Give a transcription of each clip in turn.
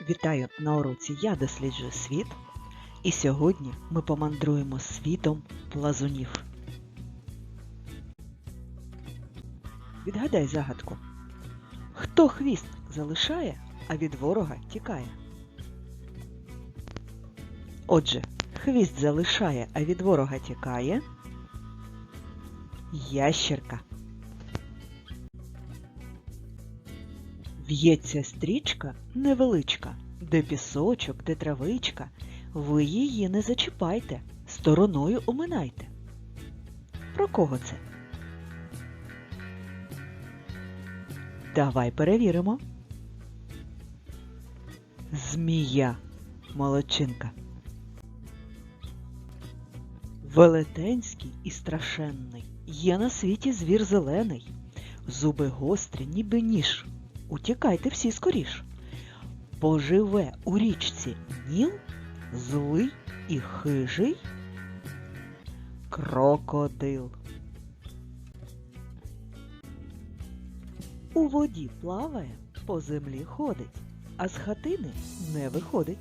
Вітаю на уроці Я досліджую світ. І сьогодні ми помандруємо світом плазунів. Відгадай загадку. Хто хвіст залишає, а від ворога тікає? Отже, хвіст залишає, а від ворога тікає. Ящерка. В'ється стрічка невеличка, де пісочок, де травичка. Ви її не зачіпайте, стороною оминайте. Про кого це? Давай перевіримо. Змія, молодчинка. Велетенський і страшенний. Є на світі звір зелений. Зуби гострі, ніби ніж. Утікайте всі скоріш. Поживе у річці Ніл, злий і хижий крокодил. У воді плаває, по землі ходить, а з хатини не виходить.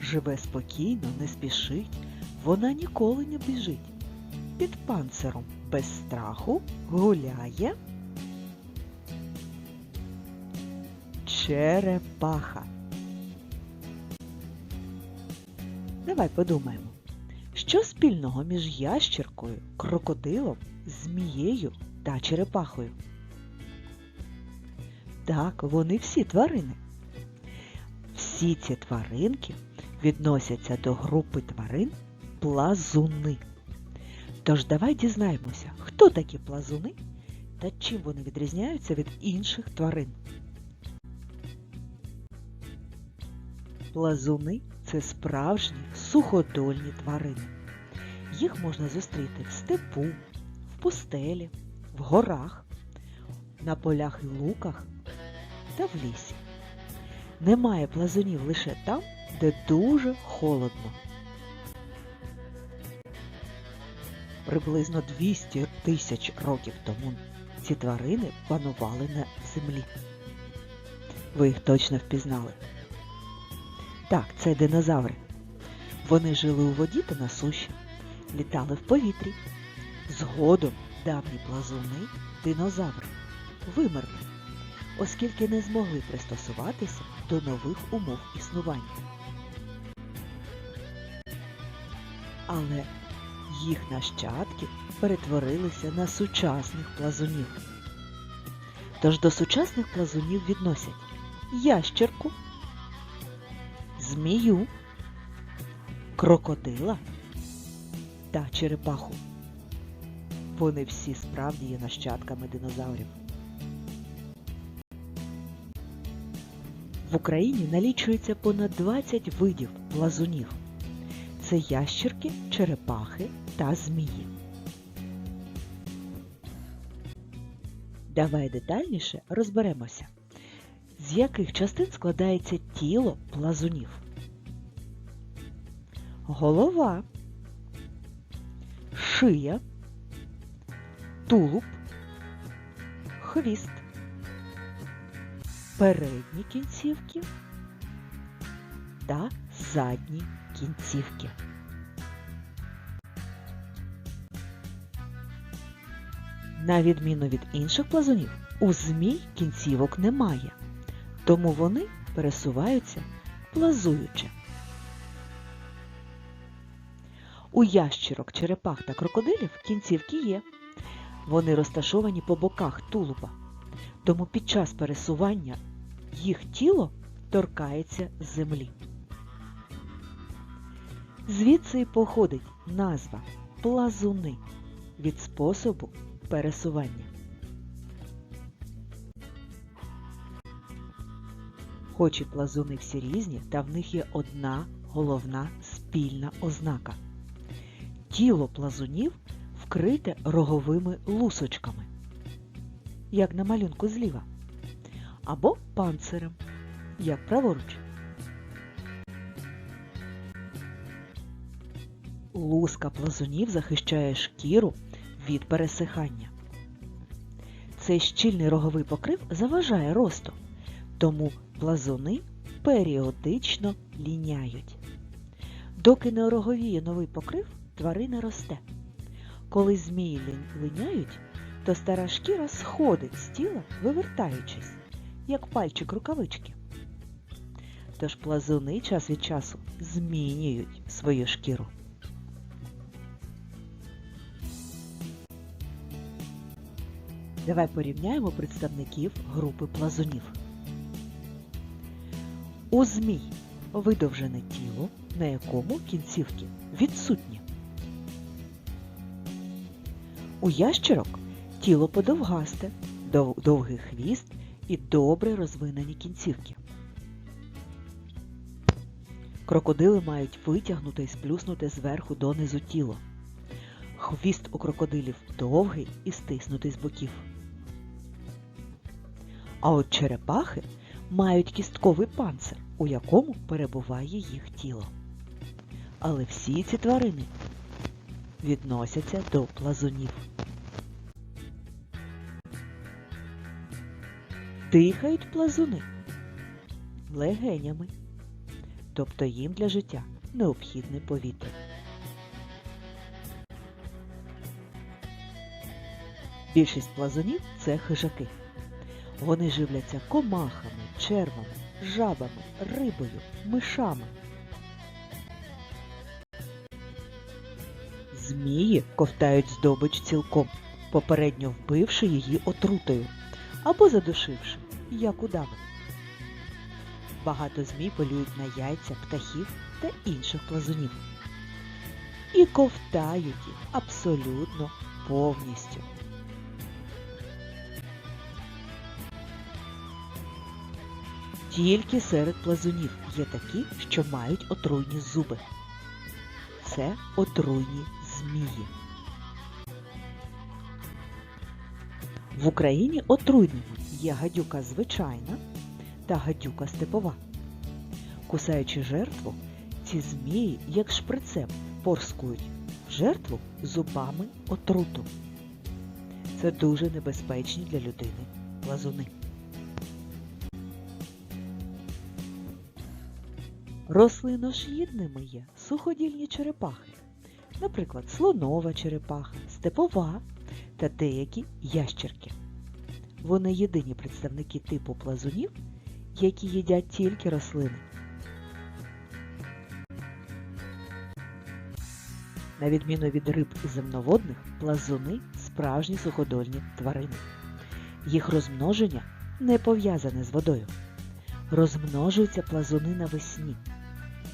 Живе спокійно, не спішить, вона ніколи не біжить. Під панциром без страху гуляє. Черепаха. Давай подумаємо, що спільного між ящеркою, крокодилом, змією та черепахою? Так, вони всі тварини. Всі ці тваринки відносяться до групи тварин плазуни. Тож давай дізнаємося, хто такі плазуни та чим вони відрізняються від інших тварин. Плазуни це справжні суходольні тварини. Їх можна зустріти в степу, в пустелі, в горах, на полях і луках та в лісі. Немає плазунів лише там, де дуже холодно. Приблизно 200 тисяч років тому ці тварини панували на землі. Ви їх точно впізнали. Так, це динозаври. Вони жили у воді та на суші, літали в повітрі. Згодом давні плазуни, динозаври, вимерли, оскільки не змогли пристосуватися до нових умов існування. Але їх нащадки перетворилися на сучасних плазунів. Тож до сучасних плазунів відносять ящерку, змію, крокодила та черепаху. Вони всі справді є нащадками динозаврів. В Україні налічується понад 20 видів плазунів. Це ящерки, черепахи та змії. Давай детальніше розберемося з яких частин складається тіло плазунів. Голова, шия, тулуб, хвіст, передні кінцівки та задні кінцівки. На відміну від інших плазунів, у змій кінцівок немає тому вони пересуваються плазуючи. У ящерок, черепах та крокодилів кінцівки є. Вони розташовані по боках тулуба, тому під час пересування їх тіло торкається землі. Звідси й походить назва плазуни від способу пересування. Хоч і плазуни всі різні, та в них є одна головна спільна ознака. Тіло плазунів вкрите роговими лусочками, як на малюнку зліва, або панцирем, як праворуч. Луска плазунів захищає шкіру від пересихання. Цей щільний роговий покрив заважає росту, тому плазуни періодично ліняють. Доки не ороговіє новий покрив, тварина росте. Коли змії линяють, то стара шкіра сходить з тіла, вивертаючись, як пальчик рукавички. Тож плазуни час від часу змінюють свою шкіру. Давай порівняємо представників групи плазунів. У змій видовжене тіло, на якому кінцівки відсутні. У ящерок тіло подовгасте, довгий хвіст і добре розвинені кінцівки. Крокодили мають витягнуте і сплюснуте зверху донизу тіло. Хвіст у крокодилів довгий і стиснутий з боків. А от черепахи мають кістковий панцир, у якому перебуває їх тіло. Але всі ці тварини відносяться до плазунів. Дихають плазуни легенями, тобто їм для життя необхідне повітря. Більшість плазунів це хижаки. Вони живляться комахами, червами, жабами, рибою, мишами. Змії ковтають здобич цілком, попередньо вбивши її отрутою або задушивши, як удаву. Багато змій полюють на яйця птахів та інших плазунів. І ковтають їх абсолютно повністю. Тільки серед плазунів є такі, що мають отруйні зуби. Це отруйні змії. В Україні отруйними є гадюка звичайна та гадюка степова. Кусаючи жертву, ці змії, як шприцем, порскують жертву зубами отруту. Це дуже небезпечні для людини плазуни. Рослиношїдними є суходільні черепахи, наприклад, слонова черепаха, степова та деякі ящерки. Вони єдині представники типу плазунів, які їдять тільки рослини. На відміну від риб і земноводних, плазуни справжні суходольні тварини. Їх розмноження не пов'язане з водою. Розмножуються плазуни навесні,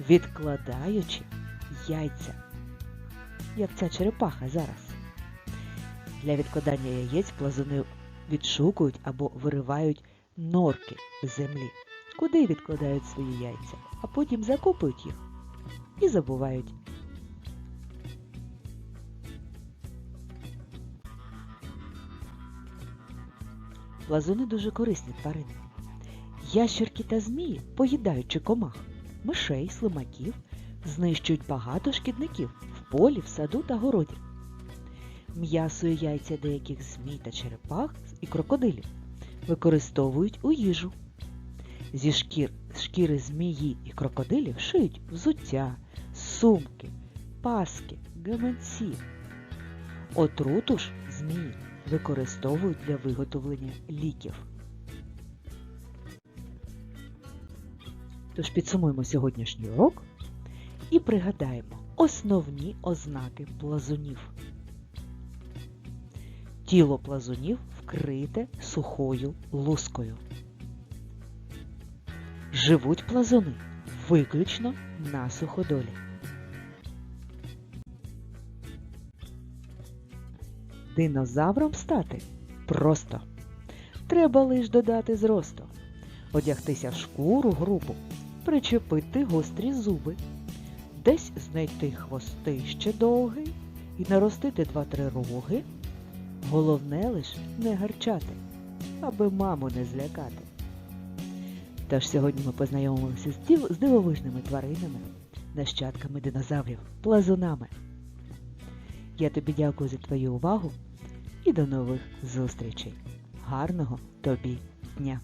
відкладаючи яйця, як ця черепаха зараз. Для відкладання яєць плазуни відшукують або виривають норки з землі, куди відкладають свої яйця, а потім закопують їх і забувають. Плазуни дуже корисні тварини. Ящерки та змії, поїдаючи комах, мишей, слимаків, знищують багато шкідників в полі, в саду та городі. М'ясо і яйця деяких змій та черепах і крокодилів використовують у їжу. Зі шкір, шкіри змії і крокодилів шиють взуття, сумки, паски, гаманці. Отруту ж змії використовують для виготовлення ліків. Тож підсумуємо сьогоднішній урок і пригадаємо основні ознаки плазунів. Тіло плазунів вкрите сухою лускою. Живуть плазуни виключно на суходолі. Динозавром стати просто. Треба лиш додати зросту, одягтися в шкуру грубу, причепити гострі зуби, десь знайти хвостище довгий і наростити два-три роги. Головне лиш не гарчати, аби маму не злякати. Тож сьогодні ми див- з дивовижними тваринами, нащадками динозаврів, плазунами. Я тобі дякую за твою увагу і до нових зустрічей. Гарного тобі дня!